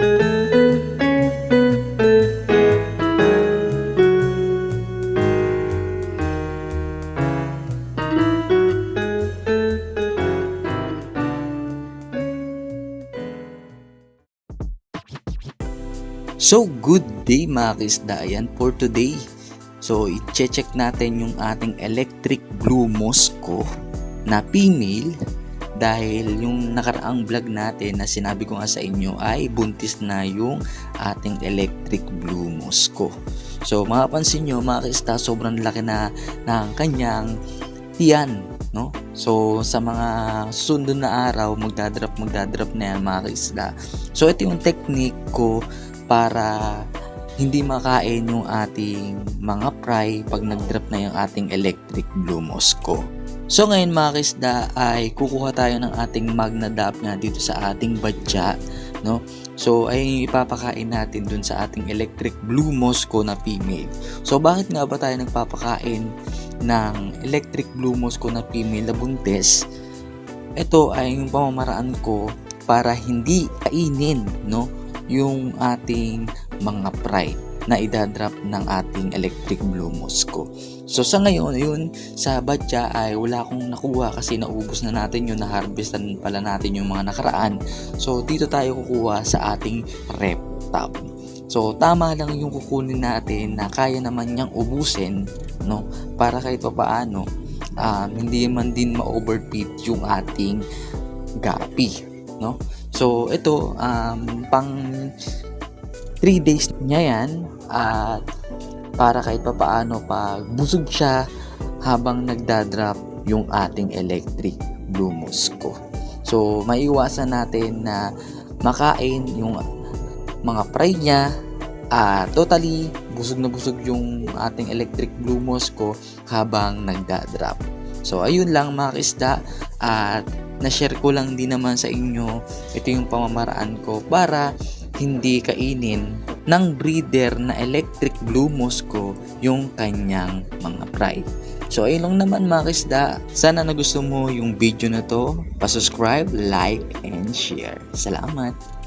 So, good day mga kisda. Ayan for today. So, i-check natin yung ating electric blue Mosco na female dahil yung nakaraang vlog natin na sinabi ko nga sa inyo ay buntis na yung ating electric blue Mosco. So, mapapansin nyo mga kisda, sobrang laki na ng kanyang tiyan. No? So, sa mga sundo na araw, magdadrop, magdadrop na yan mga kisda. So, ito yung technique ko para hindi makain yung ating mga fry pag nag-drop na yung ating electric blue Mosco. So ngayon mga kisda ay kukuha tayo ng ating magnadap nga dito sa ating badya. No? So ay ipapakain natin dun sa ating electric blue Mosco na female. So bakit nga ba tayo nagpapakain ng electric blue Mosco na female na buntis? Ito ay yung pamamaraan ko para hindi kainin no yung ating mga fry na idadrop ng ating electric blue Mosco. So sa ngayon, yun, sa batya ay wala akong nakuha kasi naubos na natin yun, na-harvestan pala natin yung mga nakaraan. So dito tayo kukuha sa ating rep top. So tama lang yung kukunin natin na kaya naman niyang ubusin, no? Para kahit pa paano, um, hindi man din ma-overfeed yung ating gapi, no? So, ito, um, pang 3 days niya yan at para kahit pa paano pag busog siya habang nagdadrop yung ating electric blue Mosco. So, maiwasan natin na makain yung mga fry niya at totally busog na busog yung ating electric blue Mosco habang nagdadrop. So, ayun lang mga kisda at na-share ko lang din naman sa inyo ito yung pamamaraan ko para hindi kainin ng breeder na electric blue Mosco yung kanyang mga fry. So ayun lang naman mga kisda. Sana nagustuhan mo yung video na to. Pa-subscribe, like, and share. Salamat!